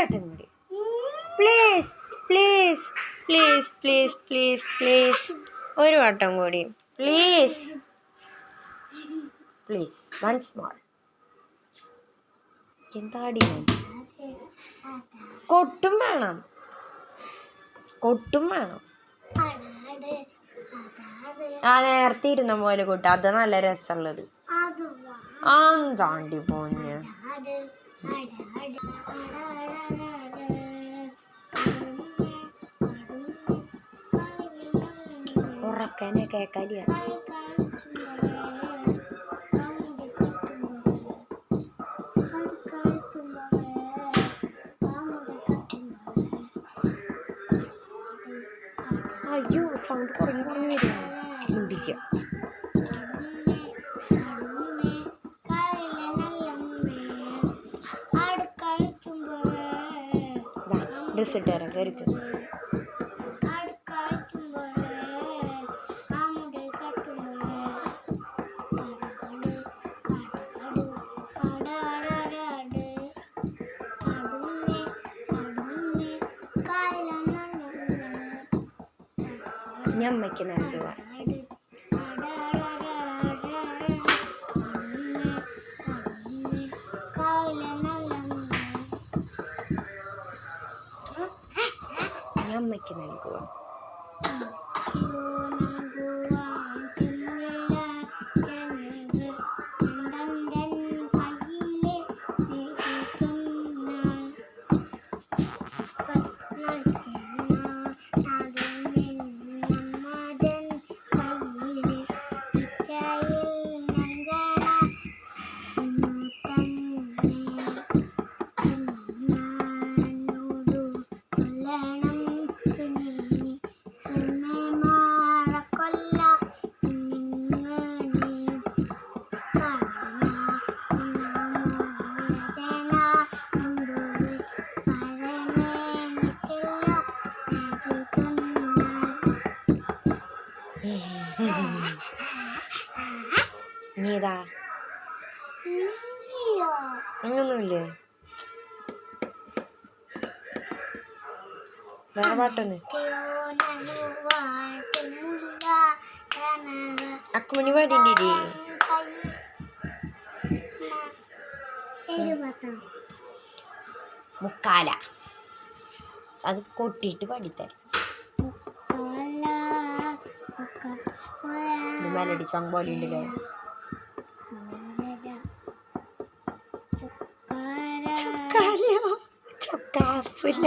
വട്ടം കൂടി. Please please please please please please ഒരു വട്ടം കൂടി. പ്ലീസ് പ്ലീസ് വൺസ് മോർ എന്താടി കൊട്ടും വേണം. കൊട്ടും വേണം. ആ നേരത്തെ ഇരുന്ന പോലെ കൊട്ടും. അത് നല്ല രസമുള്ളത്. അത് വാ ആ താണ്ടി പോഞ്ഞ്. ഉറക്കനെ കേക്കാലിയ. അയ്യോ സൗണ്ട് കുറഞ്ഞു കുറഞ്ഞു വരിക മിണ്ടിക്കുക ഡ്രസ് ഇട്ട് തരാം കയറിക്ക് ഞാൻ നൽകുക അമ്മയ്ക്ക് നൽകുക നീതാ. അങ്ങനൊന്നുമില്ലേ വേറെ പാട്ടൊന്ന്. അക്കുമണി പാടിന്റെ മുക്കാല അത് കൊട്ടിയിട്ട് പാടിത്തരാം മെലഡി സോങ് പോലെ ഉണ്ടല്ലോ ചൊക്കാലയോ ചൊക്കാപ്പില്ല